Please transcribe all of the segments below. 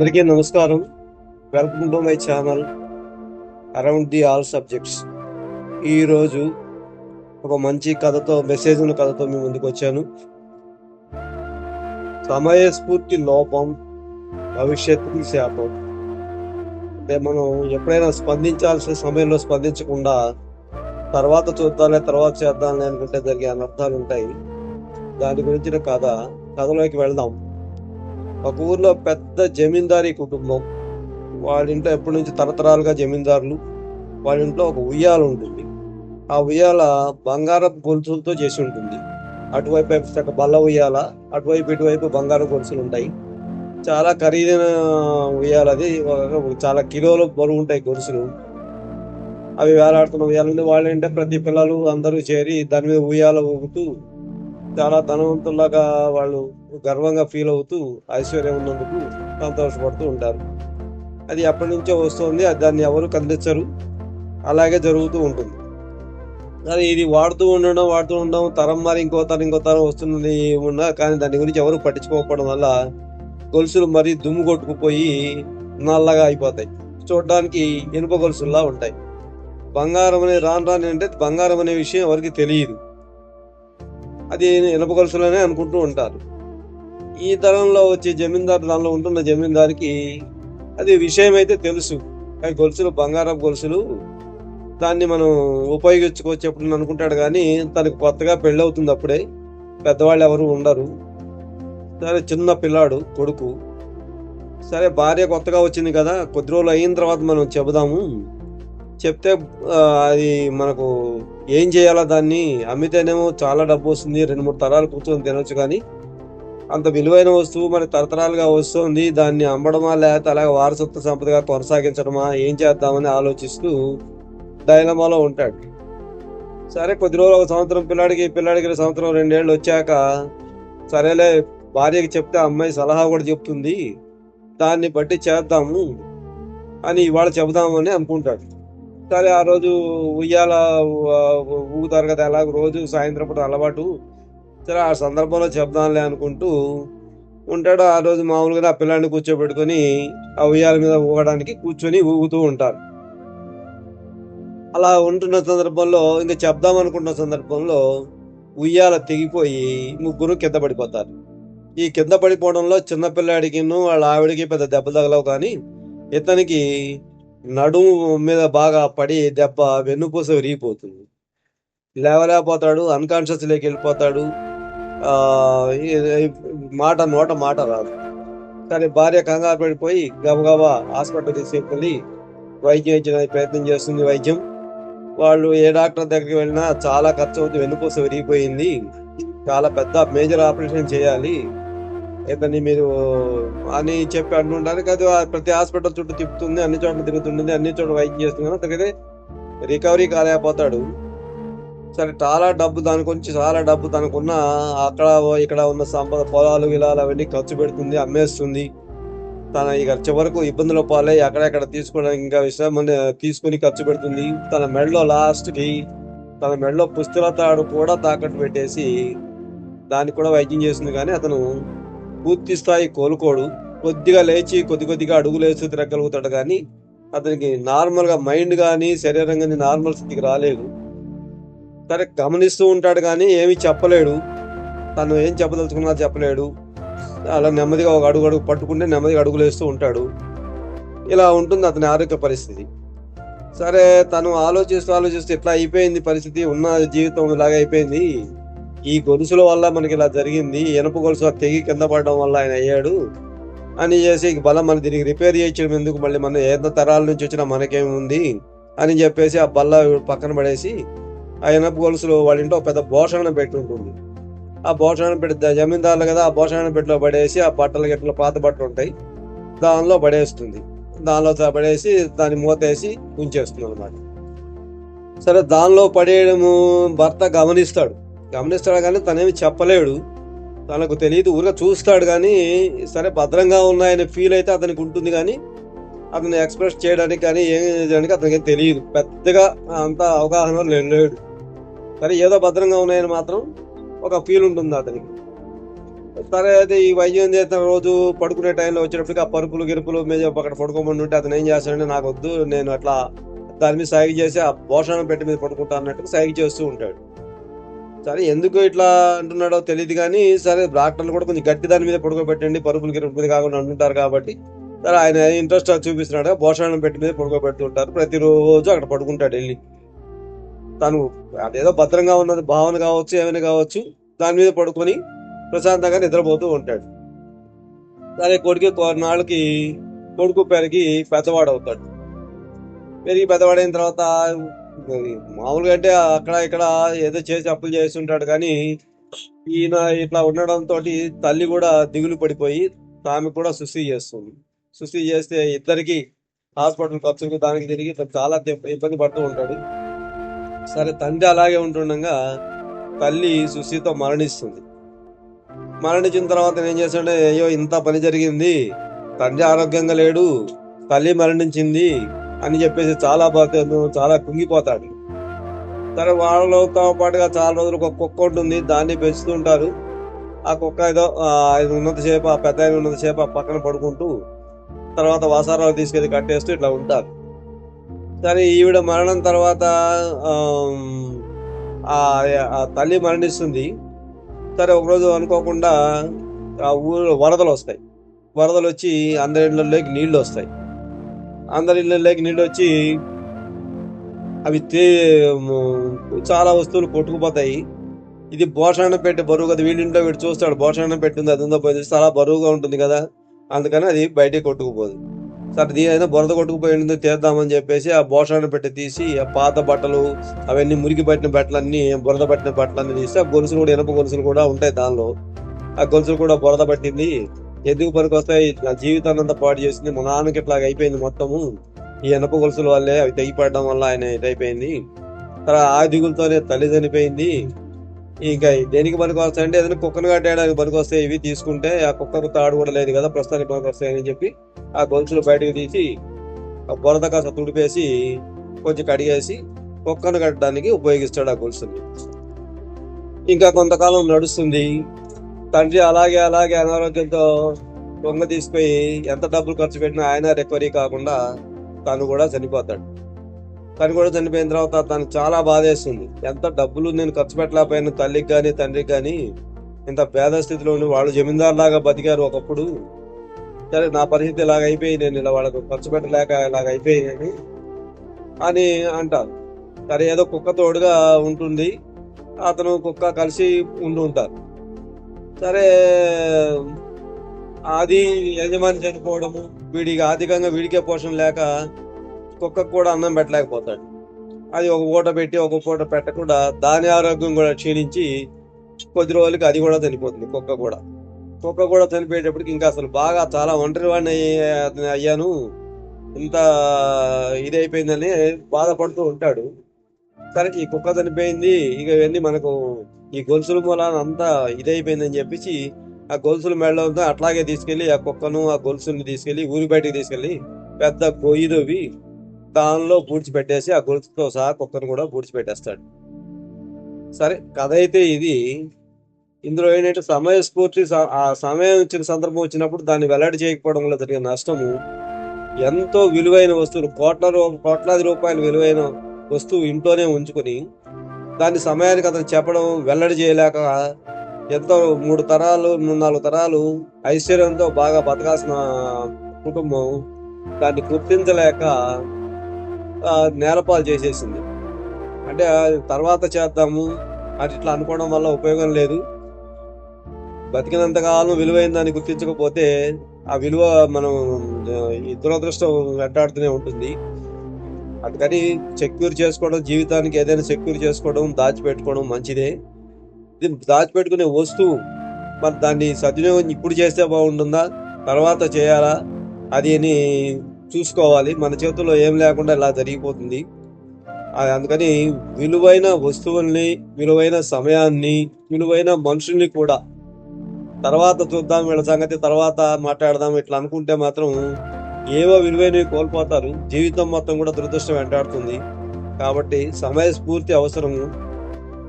అందరికీ నమస్కారం. Welcome to my channel around the all subjects ఈరోజు ఒక మంచి కథతో మెసేజ్ ఉన్న కథతో మీ ముందుకు వచ్చాను. సమయస్ఫూర్తి లోపం భవిష్యత్తుకి శాపం. అంటే మనం ఎప్పుడైనా స్పందించాల్సిన సమయంలో స్పందించకుండా తర్వాత చూద్దాంలే తర్వాత చేద్దాంలే అనుకుంటే జరిగే అనర్థాలు ఉంటాయి. దాని గురించిన కథ కథలోకి వెళ్దాం. ఒక ఊర్లో పెద్ద జమీందారీ కుటుంబం. వాళ్ళ ఇంట్లో ఎప్పటి నుంచి తరతరాలుగా జమీందారులు వాళ్ళ ఇంట్లో ఒక ఉయ్యాల ఉంటుంది. ఆ ఉయ్యాల బంగారపు గొలుసులతో చేసి ఉంటుంది. అటువైపు వైపు చక్క బల్ల ఉయ్యాల అటువైపు ఇటువైపు బంగారం గొలుసులు ఉంటాయి. చాలా ఖరీదైన ఉయ్యాల అది. చాలా కిలోలు బరువు ఉంటాయి గొలుసులు. అవి వేలాడుతున్న ఉయ్యాలంటే వాళ్ళంటే ప్రతి పిల్లలు అందరూ చేరి దాని మీద ఉయ్యాల ఊగుతూ చాలా ధనవంతులాగా వాళ్ళు గర్వంగా ఫీల్ అవుతూ ఐశ్వర్యం ఉన్నందుకు సంతోషపడుతూ ఉంటారు. అది ఎప్పటి నుంచో వస్తుంది అది దాన్ని ఎవరు కదిలించరు. అలాగే జరుగుతూ ఉంటుంది. కానీ ఇది వాడుతూ ఉండడం వాడుతూ ఉండడం తరం మరి ఇంకో తరం ఇంకో తరం వస్తుందని ఉన్నా కానీ దాని గురించి ఎవరు పట్టించుకోకపోవడం వల్ల గొలుసులు మరీ దుమ్ము కొట్టుకుపోయి నల్లగా అయిపోతాయి. చూడడానికి ఇనుప గొలుసుల్లా ఉంటాయి. బంగారం అనే రాను రాని అంటే బంగారం అనే విషయం ఎవరికి తెలియదు. అది ఇనుప గొలుసులనే అనుకుంటూ ఉంటారు. ఈ తరంలో వచ్చే జమీందారు దానిలో ఉంటున్న జమీందారికి అది విషయం అయితే తెలుసు. కానీ గొలుసులు బంగారం గొలుసులు దాన్ని మనం ఉపయోగించుకోవచ్చు ఎప్పుడు అనుకుంటాడు కానీ తనకు కొత్తగా పెళ్ళి అవుతుంది అప్పుడే. పెద్దవాళ్ళు ఎవరు ఉండరు. సరే చిన్న పిల్లాడు కొడుకు. సరే భార్య కొత్తగా వచ్చింది కదా కొద్ది రోజులు అయిన తర్వాత మనం చెబుదాము. చెప్తే అది మనకు ఏం చేయాలో దాన్ని? అమ్మితేనేమో చాలా డబ్బు వస్తుంది రెండు మూడు తరాలు కూర్చొని తినొచ్చు కానీ అంత విలువైన వస్తువు మరి తరతరాలుగా వస్తుంది. దాన్ని అమ్మడమా లేకపోతే అలాగే వారసత్వ సంపదగా కొనసాగించడమా? ఏం చేద్దామని ఆలోచిస్తూ డైలమాలో ఉంటాడు. సరే కొద్ది రోజులు ఒక సంవత్సరం పిల్లాడికి పిల్లాడికి సంవత్సరం రెండేళ్ళు వచ్చాక సరేలే భార్యకి చెప్తే అమ్మాయి సలహా కూడా చెప్తుంది. దాన్ని బట్టి చేద్దాము అని ఇవాళ చెబుదామని అనుకుంటాడు. సరే ఆ రోజు ఉయ్యాల ఊగుతారు కదా ఎలా రోజు సాయంత్రం పూట అలవాటు. సరే ఆ సందర్భంలో చెప్దాంలే అనుకుంటూ ఉంటాడు. ఆ రోజు మామూలుగా ఆ పిల్లాడిని కూర్చోబెట్టుకొని ఆ ఉయ్యాల మీద ఊగడానికి కూర్చొని ఊగుతూ ఉంటారు. అలా ఉంటున్న సందర్భంలో ఇంకా చెప్దాం అనుకుంటున్న సందర్భంలో ఉయ్యాల తెగిపోయి ముగ్గురు కింద పడిపోతారు. ఈ కింద పడిపోవడంలో చిన్న పిల్లాడికి వాళ్ళ ఆవిడకి పెద్ద దెబ్బ తగలవు కానీ ఇతనికి నడుము మీద బాగా పడి దెబ్బ వెన్నుపూస విరిగిపోతుంది. లేవలేకపోతాడు అన్కాన్షియస్ లేకి వెళ్ళిపోతాడు. మాట నోట మాట రాదు. కానీ భార్య కంగారు పడిపోయి గబగబా హాస్పిటల్ తీసుకెళ్ళి వైద్యం ఇచ్చడానికి ప్రయత్నం చేస్తుంది వైద్యం. వాళ్ళు ఏ డాక్టర్ దగ్గరికి వెళ్ళినా చాలా ఖర్చు అవుతుంది వెన్నుపూస విరిగిపోయింది. చాలా పెద్ద మేజర్ ఆపరేషన్ చేయాలి. ఇతన్ని మీరు అని చెప్పి అంటుంటారు అది ప్రతి హాస్పిటల్ చుట్టూ తిప్పుతుంది అన్ని చోట్ల తిరుగుతుంది అన్ని చోట్ల వైద్యం చేస్తుంది. కానీ అతనికైతే రికవరీ కాలేకపోతాడు. సరే చాలా డబ్బు దాని గురించి చాలా డబ్బు తనకున్న అక్కడ ఇక్కడ ఉన్న సంపద పొలాలు ఇలా అవన్నీ ఖర్చు పెడుతుంది అమ్మేస్తుంది. తన ఇక చివరకు ఇబ్బందుల పాలై అక్కడెక్కడ తీసుకోవడానికి ఇంకా విషయం తీసుకుని ఖర్చు పెడుతుంది. తన మెడలో లాస్ట్కి తన మెడలో పుస్తల తాడు కూడా తాకట్టు పెట్టేసి దానికి కూడా వైద్యం చేస్తుంది. కానీ అతను పూర్తి స్థాయి కోలుకోడు కొద్దిగా లేచి కొద్ది కొద్దిగా అడుగులు వేస్తూ తిరగలుగుతాడు కానీ అతనికి నార్మల్గా మైండ్ కానీ శరీరం కానీ నార్మల్ స్థితికి రాలేదు. సరే గమనిస్తూ ఉంటాడు కానీ ఏమీ చెప్పలేడు. తను ఏం చెప్పదలుచుకున్నా చెప్పలేడు. అలా నెమ్మదిగా ఒక అడుగు అడుగు పట్టుకుంటే నెమ్మదిగా అడుగులు వేస్తూ ఉంటాడు. ఇలా ఉంటుంది అతని ఆరోగ్య పరిస్థితి. సరే తను ఆలోచిస్తూ ఆలోచిస్తూ ఇట్లా అయిపోయింది పరిస్థితి ఉన్న జీవితం ఇలాగ అయిపోయింది. ఈ గొలుసుల వల్ల మనకి ఇలా జరిగింది. ఇనప గొలుసు తెగి కింద పడడం వల్ల ఆయన అయ్యాడు. అని చేసి బలం బల్ల మన దీనికి రిపేర్ చేయించడం ఎందుకు? మళ్ళీ మన ఎంత తరాల నుంచి వచ్చినా మనకేముంది? అని చెప్పేసి ఆ బల్ల పక్కన పడేసి ఆ ఇనప గొలుసులు వాళ్ళ ఇంట్లో ఒక పెద్ద భోషణ పెట్టి ఉంటుంది. ఆ భోషణ పెట్టి జమీందారులు కదా ఆ భోషణ పెట్టిలో పడేసి ఆ బట్టలు గిట్టలు పాత బట్టలు ఉంటాయి. దానిలో పడేస్తుంది. దానిలో పడేసి దాన్ని మూతేసి ఉంచేస్తుంది అనమాట సరే దానిలో పడేయడము భర్త గమనిస్తాడు. గమనిస్తాడు కానీ తనేమి చెప్పలేడు. తనకు తెలియదు ఊరిగా చూస్తాడు కానీ సరే భద్రంగా ఉన్నాయనే ఫీల్ అయితే అతనికి ఉంటుంది కానీ అతను ఎక్స్ప్రెస్ చేయడానికి కానీ ఏం చేయడానికి అతనికి తెలియదు. పెద్దగా అంత అవగాహన లేడు. సరే ఏదో భద్రంగా ఉన్నాయని మాత్రం ఒక ఫీల్ ఉంటుంది అతనికి. సరే అయితే ఈ వైద్యం చేస్తే రోజు పడుకునే టైంలో వచ్చేటప్పటికి ఆ పరుపులు గిరుపులు మీద అక్కడ పడుకోమని ఉంటే అతను ఏం చేస్తాడంటే నాకు వద్దు నేను అట్లా దాని మీద సాగి చేసి ఆ భోషణం పెట్టి మీద పడుకుంటా అన్నట్టు సాగి చేస్తూ ఉంటాడు. సరే ఎందుకు ఇట్లా అంటున్నాడో తెలియదు కానీ సరే డాక్టర్లు కూడా కొంచెం గట్టి దాని మీద పడుకోబెట్టండి పరుపులు గిరుపులు కాకుండా అంటుంటారు కాబట్టి. సరే ఆయన ఇంట్రెస్ట్ చూపిస్తున్నాడు భోషణం పెట్టి మీద పడుకోబెడుతుంటారు ప్రతిరోజు అక్కడ పడుకుంటాడు వెళ్ళి. తను అదేదో భద్రంగా ఉన్నది భావన కావచ్చు ఏమైనా కావచ్చు దాని మీద పడుకొని ప్రశాంతంగా నిద్రపోతూ ఉంటాడు. సరే కొడుకు కొన్నాళ్ళకి కొడుకు పెరిగి పెద్దవాడు అవుతాడు పెరిగి పెద్దవాడైన తర్వాత మామూలుగా అంటే అక్కడ ఇక్కడ ఏదో చేసి అప్పులు చేస్తుంటాడు కానీ ఈయన ఇట్లా ఉండడంతో తల్లి కూడా దిగులు పడిపోయి ఆమె కూడా సుస్థి చేస్తుంది. సుస్థి చేస్తే ఇద్దరికి హాస్పిటల్ ఖర్చులకు దానికి తిరిగి చాలా ఇబ్బంది పడుతూ ఉంటాడు. సరే తండ్రి అలాగే ఉంటుండగా తల్లి సుస్థితో మరణిస్తుంది. మరణించిన తర్వాత ఏం చేశాడు అయ్యో ఇంత పని జరిగింది. తండ్రి ఆరోగ్యంగా లేడు. తల్లి మరణించింది. అని చెప్పేసి చాలా బాధ చాలా కుంగిపోతాడు. సరే వాళ్ళతో పాటుగా చాలా రోజులు ఒక కుక్క ఉంటుంది దాన్ని పెంచుతూ ఉంటారు ఆ కుక్క ఏదో ఆ, ఉన్నంత ఉన్నంతసేపు ఆ పెద్ద ఆయన ఉన్నంతసేపు ఆ పక్కన పడుకుంటూ తర్వాత వాసారాలు తీసుకెళ్ళి కట్టేస్తూ ఇట్లా ఉంటారు. సరే ఈవిడ మరణం తర్వాత ఆ తల్లి మరణిస్తుంది. సరే ఒకరోజు అనుకోకుండా ఆ ఊరిలో వరదలు వస్తాయి. వరదలు వచ్చి అందరి ఇళ్ళలోకి నీళ్ళు వస్తాయి. అందరి ఇళ్ళలోకి నీళ్ళు వచ్చి అవి తే చాలా వస్తువులు కొట్టుకుపోతాయి. ఇది భోషణం పెట్టి బరువు కదా వీడింట్లో వీడు చూస్తాడు భోషణం పెట్టింది అది ఉందో పోయింది చాలా బరువుగా ఉంటుంది కదా. అందుకని అది బయటికి కొట్టుకుపోదు. సరే అయినా బురద కొట్టుకుపోయిందో తీద్దామని చెప్పేసి ఆ భోషణం పెట్టి తీసి ఆ పాత బట్టలు అవన్నీ మురికి పట్టిన బట్టలన్నీ బురద పట్టిన బట్టలన్నీ తీసి ఆ గొలుసులు కూడా ఇనప గొలుసులు కూడా ఉంటాయి దానిలో. ఆ గొలుసులు కూడా బురద పట్టింది. ఎందుకు పనికి వస్తాయి. నా జీవితాన్ని అంతా పాడు చేసింది. మా నాన్నకి ఇట్లా అయిపోయింది మొత్తము. ఈ ఎనప గొలుసుల వల్లే అవి తెగిపడడం వల్ల ఆయన ఇదైపోయింది. తర్వాత ఆ దిగులతోనే తల్లి చనిపోయింది. ఇంకా దేనికి పనికి వస్తాయంటే ఏదైనా కుక్కను కట్టేయడానికి పనికి వస్తాయి. ఇవి తీసుకుంటే ఆ కుక్కకు తాడు కూడా లేదు కదా ప్రస్తుతానికి పనికి వస్తాయని చెప్పి ఆ గొలుసులు బయటకు తీసి ఆ బురద కాస్త తుడిపేసి కొంచెం కడిగేసి కుక్కను కట్టడానికి ఉపయోగిస్తాడు ఆ గొలుసుని. ఇంకా కొంతకాలం నడుస్తుంది. తండ్రి అలాగే అలాగే అనారోగ్యంతో దొంగ తీసుకుపోయి ఎంత డబ్బులు ఖర్చు పెట్టినా ఆయన రికవరీ కాకుండా తను కూడా చనిపోతాడు. తను కూడా చనిపోయిన తర్వాత తను చాలా బాధేస్తుంది. ఎంత డబ్బులు నేను ఖర్చు పెట్టలేకపోయినా తల్లికి కానీ తండ్రికి కానీ ఇంత పేద స్థితిలో ఉండి వాళ్ళు జమీందారులాగా బతికారు ఒకప్పుడు. సరే నా పరిస్థితి ఇలాగ అయిపోయి నేను ఇలా వాళ్ళకు ఖర్చు పెట్టలేక ఇలాగ అయిపోయాను అని అంటారు. సరే ఏదో కుక్క తోడుగా ఉంటుంది. అతను కుక్క కలిసి ఉండి ఉంటారు. సరే అది యజమాని చనిపోవడము వీడికి ఆర్థికంగా వీడికే పోషణ లేక కుక్కకు కూడా అన్నం పెట్టలేకపోతాడు. అది ఒక పూట పెట్టి ఒక పూట పెట్టకుండా దాని ఆరోగ్యం కూడా క్షీణించి కొద్ది రోజులకి అది కూడా చనిపోతుంది కుక్క కూడా. కుక్క కూడా చనిపోయేటప్పటికి ఇంకా అసలు బాగా చాలా ఒంటరి వాడిని అయ్యాను. ఇంత ఇది అయిపోయిందని బాధపడుతూ ఉంటాడు. సరే ఈ కుక్క చనిపోయింది ఇక ఇవన్నీ మనకు ఈ గొలుసుల మూలాన అంతా ఇదైపోయిందని చెప్పేసి ఆ గొలుసుల మెడలో అట్లాగే తీసుకెళ్ళి ఆ కుక్కను ఆ గొలుసుని తీసుకెళ్ళి ఊరి బయటకు తీసుకెళ్ళి పెద్ద గొయ్యి తవ్వి దానిలో పూడ్చిపెట్టేసి ఆ గొలుసుతో సహా కుక్కను కూడా పూడ్చిపెట్టేస్తాడు. సరే కథ అయితే ఇది. ఇందులో ఏంటంటే సమయస్ఫూర్తి స- ఆ సమయం ఇచ్చిన సందర్భం వచ్చినప్పుడు దాన్ని వెల్లడి చేయకపోవడం వల్ల జరిగిన నష్టము ఎంతో విలువైన వస్తువులు కోట్ల రూ- కోట్లాది రూపాయలు విలువైన వస్తువు ఇంట్లోనే ఉంచుకొని దాన్ని సమయానికి అతను చెప్పడం వెల్లడి చేయలేక ఎంతో మూడు తరాలు మూడు నాలుగు తరాలు ఐశ్వర్యంతో బాగా బతకాల్సిన కుటుంబం దాన్ని గుర్తించలేక నేరపాలు నేలపాలు చేసేసింది. అంటే తర్వాత చేద్దాము అది ఇట్లా అనుకోవడం వల్ల ఉపయోగం లేదు. బతికినంత కాలం విలువైన దాన్ని గుర్తించకపోతే ఆ విలువ మనం దురదృష్టం వెంటాడుతూనే ఉంటుంది. అందుకని సెక్యూర్ చేసుకోవడం జీవితానికి ఏదైనా సెక్యూర్ చేసుకోవడం దాచిపెట్టుకోవడం మంచిదే. ఇది దాచిపెట్టుకునే వస్తువు మరి దాన్ని సద్వినియోగం ఇప్పుడు చేస్తే బాగుంటుందా? తర్వాత చేయాలా? అది అని చూసుకోవాలి. మన చేతుల్లో ఏం లేకుండా ఇలా జరిగిపోతుంది. అందుకని విలువైన వస్తువుల్ని విలువైన సమయాన్ని విలువైన మనుషుల్ని కూడా తర్వాత చూద్దాం వీళ్ళ సంగతి తర్వాత మాట్లాడదాం ఇట్లా అనుకుంటే మాత్రం ఏవో విలువైనవి కోల్పోతారు. జీవితం మొత్తం కూడా దురదృష్టం వెంటాడుతుంది. కాబట్టి సమయ స్ఫూర్తి అవసరము.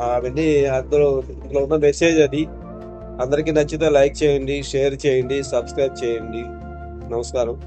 అవన్నీ అందులో ఇందులో ఉన్న మెసేజ్ అది. అందరికీ నచ్చితే లైక్ చేయండి షేర్ చేయండి సబ్స్క్రైబ్ చేయండి. నమస్కారం.